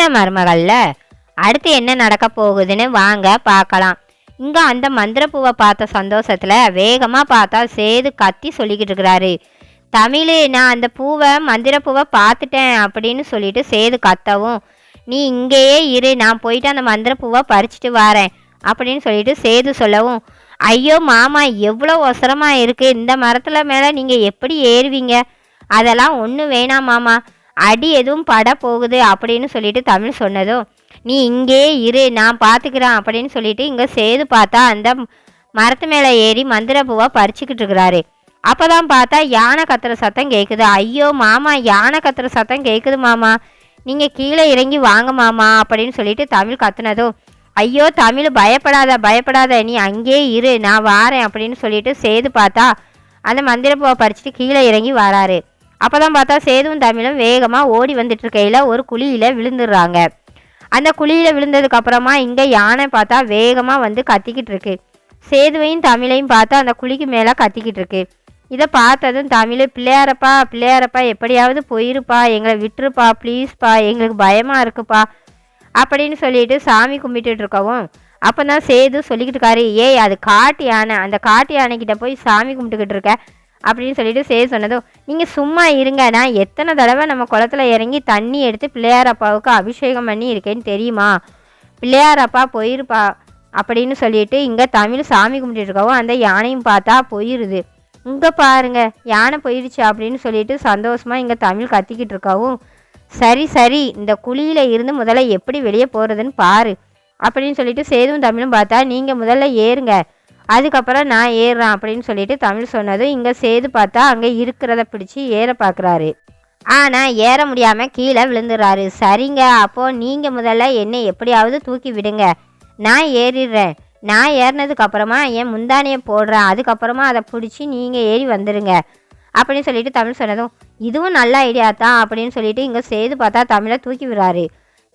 என்ன மருமகள்ல? அடுத்து என்ன நடக்க போகுதுன்னு வாங்க பார்க்கலாம். இங்கே அந்த மந்திரப்பூவை பார்த்த சந்தோஷத்தில் வேகமாக பார்த்தா சேது கத்தி சொல்லிக்கிட்டு இருக்கிறாரு. தமிழ் நான் அந்த பூவை மந்திரப்பூவை பார்த்துட்டேன் அப்படின்னு சொல்லிட்டு சேது கத்தவும் நீ இங்கேயே இரு நான் போயிட்டு அந்த மந்திரப்பூவை பறிச்சுட்டு வரேன் அப்படின்னு சொல்லிட்டு சேது சொல்லவும் ஐயோ மாமா எவ்வளோ ஒசரமாக இருக்குது இந்த மரத்தில் மேலே நீங்கள் எப்படி ஏறுவீங்க? அதெல்லாம் ஒன்றும் வேணாம் மாமா. அடி எதுவும் பட போகுது அப்படின்னு சொல்லிட்டு தமிழ் சொன்னதும் நீ இங்கே இரு நான் பார்த்துக்கிறேன் அப்படின்னு சொல்லிட்டு இங்கே சேது பார்த்தா அந்த மரத்து மேலே ஏறி மந்திர பூவை பறிச்சுக்கிட்டு இருக்கிறாரு. அப்பதான் பார்த்தா யானை கத்துற சத்தம் கேட்குது ஐயோ மாமா யானை கத்துற சத்தம் கேட்குது மாமா. நீங்கள் கீழே இறங்கி வாங்க மாமா அப்படின்னு சொல்லிட்டு தமிழ் கத்துனதும் ஐயோ தமிழ் பயப்படாத பயப்படாத நீ அங்கேயே இரு நான் வாரேன் அப்படின்னு சொல்லிட்டு சேது பார்த்தா அந்த மந்திரப்பூவை பறிச்சுட்டு கீழே இறங்கி வராரு. அப்பதான் பார்த்தா சேதுவும் தமிழும் வேகமாக ஓடி வந்துட்டு இருக்கையில் ஒரு குழியில் விழுந்துடுறாங்க. அந்த குழியில் விழுந்ததுக்கப்புறமா இங்கே யானை பார்த்தா வேகமாக வந்து கத்திக்கிட்டு இருக்கு. சேதுவையும் தமிழையும் பார்த்தா அந்த குழிக்கு மேலே கத்திக்கிட்டு இருக்கு. இதை பார்த்ததும் தமிழ் பிள்ளையாரப்பா பிள்ளையாரப்பா எப்படியாவது போயிருப்பா எங்களை விட்டுருப்பா ப்ளீஸ்ப்பா எங்களுக்கு பயமாக இருக்குப்பா அப்படின்னு சொல்லிட்டு சாமி கும்பிட்டுட்டு இருக்கவும் அப்போ தான் சேது சொல்லிக்கிட்டு இருக்காரு ஏய் அது காட்டு யானை அந்த காட்டு யானைக்கிட்ட போய் சாமி கும்பிட்டுக்கிட்டு இருக்க அப்படின்னு சொல்லிட்டு சேது சொன்னதும் நீங்கள் சும்மா இருங்க நான் எத்தனை தடவை நம்ம குளத்துல இறங்கி தண்ணி எடுத்து பிள்ளையார் அப்பாவுக்கு அபிஷேகம் பண்ணி இருக்கேன்னு தெரியுமா? பிள்ளையார் அப்பா போயிருப்பா அப்படின்னு சொல்லிட்டு இங்கே தமிழ் சாமி கும்பிட்டு இருக்கவும் அந்த யானையும் பார்த்தா போயிருது. இங்கே பாருங்க யானை போயிடுச்சு அப்படின்னு சொல்லிட்டு சந்தோஷமா இங்கே தமிழ் கத்திக்கிட்டு இருக்கவும் சரி சரி இந்த குழியில இருந்து முதல்ல எப்படி வெளியே போகிறதுன்னு பாரு அப்படின்னு சொல்லிட்டு சேதுவும் தமிழும் பார்த்தா நீங்கள் முதல்ல ஏறுங்க அதுக்கப்புறம் நான் ஏறுறேன் அப்படின்னு சொல்லிட்டு தமிழ் சொன்னதும் இங்கே சேது பார்த்தா அங்கே இருக்கிறத பிடிச்சி ஏற பார்க்குறாரு ஆனால் ஏற முடியாமல் கீழே விழுந்துடுறாரு சரிங்க அப்போது நீங்கள் முதல்ல என்னை எப்படியாவது தூக்கி விடுங்க. நான் ஏறிடுறேன். நான் ஏறினதுக்கப்புறமா என் முந்தானையை போடுறேன். அதுக்கப்புறமா அதை பிடிச்சி நீங்கள் ஏறி வந்துடுங்க அப்படின்னு சொல்லிட்டு தமிழ் சொன்னதும் இதுவும் நல்ல ஐடியா தான் அப்படின்னு சொல்லிட்டு இங்கே சேது பார்த்தா தமிழை தூக்கி விடுறாரு.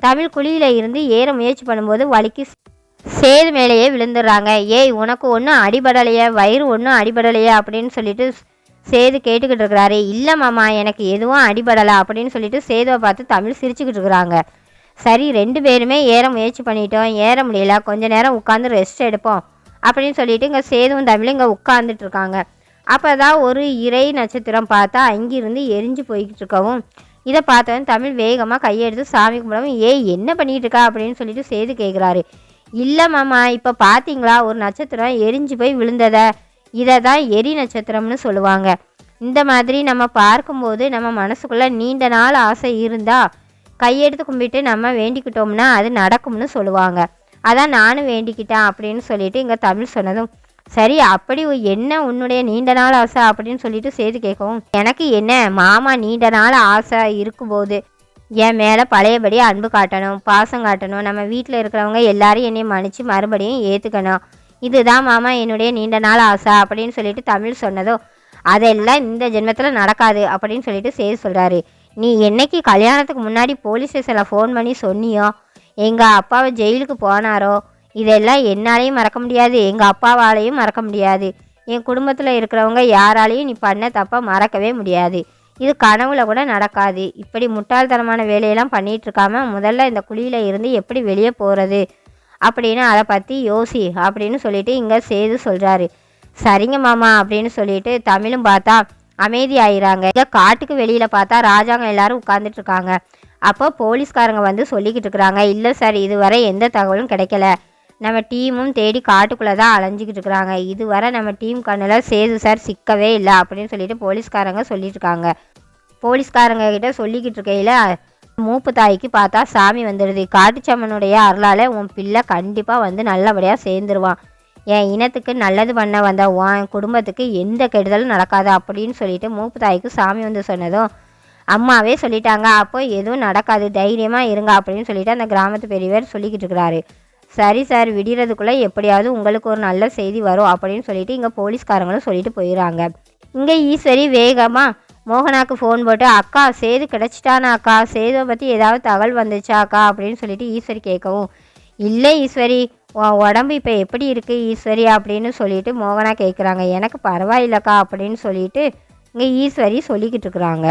தமிழ் குழியில் இருந்து ஏற முயற்சி பண்ணும்போது வலிக்கு சேது மேலேயே விழுந்துடுறாங்க. ஏய் உனக்கு ஒன்றும் அடிபடலையே? வயிறு ஒன்றும் அடிபடலையே? அப்படின்னு சொல்லிட்டு சேது கேட்டுக்கிட்டு இருக்கிறாரு. இல்லை மாமா எனக்கு எதுவும் அடிபடலை அப்படின்னு சொல்லிட்டு சேதுவை பார்த்து தமிழ் சிரிச்சுக்கிட்டு இருக்கிறாங்க. சரி ரெண்டு பேருமே ஏற முயற்சி பண்ணிட்டோம். ஏற முடியல. கொஞ்ச நேரம் உட்காந்து ரெஸ்ட் எடுப்போம் அப்படின்னு சொல்லிட்டு இங்கே சேதுவும் தமிழும் இங்கே உட்காந்துட்டு இருக்காங்க. அப்போ தான் ஒரு இறை நட்சத்திரம் பார்த்தா அங்கிருந்து எரிஞ்சு போய்கிட்டு இருக்கவும் இதை பார்த்தவன் தமிழ் வேகமாக கையெடுத்து சாமி கும்பிடவும் ஏய் என்ன பண்ணிகிட்டு இருக்கா? அப்படின்னு சொல்லிட்டு சேது கேட்குறாரு இல்லை மாமா இப்போ பார்த்தீங்களா ஒரு நட்சத்திரம் எரிஞ்சு போய் விழுந்ததை? இதை தான் எரி நட்சத்திரம்னு சொல்லுவாங்க. இந்த மாதிரி நம்ம பார்க்கும்போது நம்ம மனசுக்குள்ளே நீண்ட நாள் ஆசை இருந்தால் கையெடுத்து கும்பிட்டு நம்ம வேண்டிக்கிட்டோம்னா அது நடக்கும்னு சொல்லுவாங்க. அதான் நானும் வேண்டிக்கிட்டேன் அப்படின்னு சொல்லிட்டு இங்கே தமிழ் சொன்னதும் சரி அப்படி என்ன உன்னுடைய நீண்ட நாள் ஆசை அப்படின்னு சொல்லிட்டு செய்து கேட்கவும் எனக்கு என்ன மாமா நீண்ட நாள் ஆசை இருக்கும்போது என் மேலே பழையபடி அன்பு காட்டணும் பாசம் காட்டணும். நம்ம வீட்டில் இருக்கிறவங்க எல்லாரும் என்னை மன்னிச்சு மறுபடியும் ஏற்றுக்கணும் இதுதான் மாமா என்னுடைய நீண்ட நாள் ஆசை அப்படின்னு சொல்லிட்டு தமிழ் சொன்னதோ அதெல்லாம் இந்த ஜென்மத்தில் நடக்காது அப்படின்னு சொல்லிட்டு சேது சொல்கிறாரு நீ என்னைக்கு கல்யாணத்துக்கு முன்னாடி போலீஸ் ஸ்டேஷனில் ஃபோன் பண்ணி சொன்னியோ எங்கள் அப்பாவை ஜெயிலுக்கு போனாரோ இதெல்லாம் என்னாலையும் மறக்க முடியாது. எங்கள் அப்பாவாலையும் மறக்க முடியாது. என் குடும்பத்தில் இருக்கிறவங்க யாராலையும் நீ பண்ண தப்பாக மறக்கவே முடியாது. இது கனவுல கூட நடக்காது. இப்படி முட்டாள்தனமான வேலையெல்லாம் பண்ணிட்டு இருக்காம முதல்ல இந்த குழியில இருந்து எப்படி வெளியே போகிறது அப்படின்னு அதை பற்றி யோசி அப்படின்னு சொல்லிட்டு இங்கே சேது சொல்கிறாரு சரிங்க மாமா அப்படின்னு சொல்லிட்டு தமிழும் பார்த்தா அமைதி ஆயிராங்க இங்கே காட்டுக்கு வெளியில் பார்த்தா ராஜாங்க எல்லாரும் உட்காந்துட்டு இருக்காங்க அப்போ போலீஸ்காரங்க வந்து சொல்லிக்கிட்டு இருக்கிறாங்க. இல்லை சார் இதுவரை எந்த தகவலும் கிடைக்கல. நம்ம டீமும் தேடி காட்டுக்குள்ளே தான் அலைஞ்சிக்கிட்டு இருக்கிறாங்க. இதுவரை நம்ம டீம் கண்ணில் சேது சார் சிக்கவே இல்லை அப்படின்னு சொல்லிட்டு போலீஸ்காரங்க சொல்லிட்டு இருக்காங்க போலீஸ்காரங்க கிட்ட சொல்லிக்கிட்டு இருக்கையில் மூப்பு தாய்க்கு பார்த்தா சாமி வந்துடுது. காட்டுச்சம்மனுடைய அருளால் உன் பிள்ளை கண்டிப்பாக வந்து நல்லபடியாக சேர்ந்துருவான். என் இனத்துக்கு நல்லது பண்ண வந்த உன் குடும்பத்துக்கு எந்த கெடுதலும் நடக்காது அப்படின்னு சொல்லிட்டு மூப்பு தாய்க்கு சாமி வந்து சொன்னதும் அம்மாவே சொல்லிட்டாங்க. அப்போ எதுவும் நடக்காது. தைரியமாக இருங்க அப்படின்னு சொல்லிட்டு அந்த கிராமத்து பெரியவர் சொல்லிக்கிட்டு இருக்கிறாரு. சரி சார் விடியறதுக்குள்ளே எப்படியாவது உங்களுக்கு ஒரு நல்ல செய்தி வரும் அப்படின்னு சொல்லிட்டு இங்கே போலீஸ்காரங்களும் சொல்லிட்டு போயிடுறாங்க. இங்கே ஈஸ்வரி வேகமாக மோகனாக்கு ஃபோன் போட்டு அக்கா சேது கிடச்சிட்டானா அக்கா? சேதுவை பற்றி ஏதாவது தகவல் வந்துச்சா அக்கா? அப்படின்னு சொல்லிட்டு ஈஸ்வரி கேட்கவும் இல்லை ஈஸ்வரி உன் உடம்பு இப்போ எப்படி இருக்குது ஈஸ்வரி? அப்படின்னு சொல்லிட்டு மோகனா கேட்குறாங்க எனக்கு பரவாயில்லக்கா அப்படின்னு சொல்லிட்டு இங்கே ஈஸ்வரி சொல்லிக்கிட்டு இருக்கிறாங்க.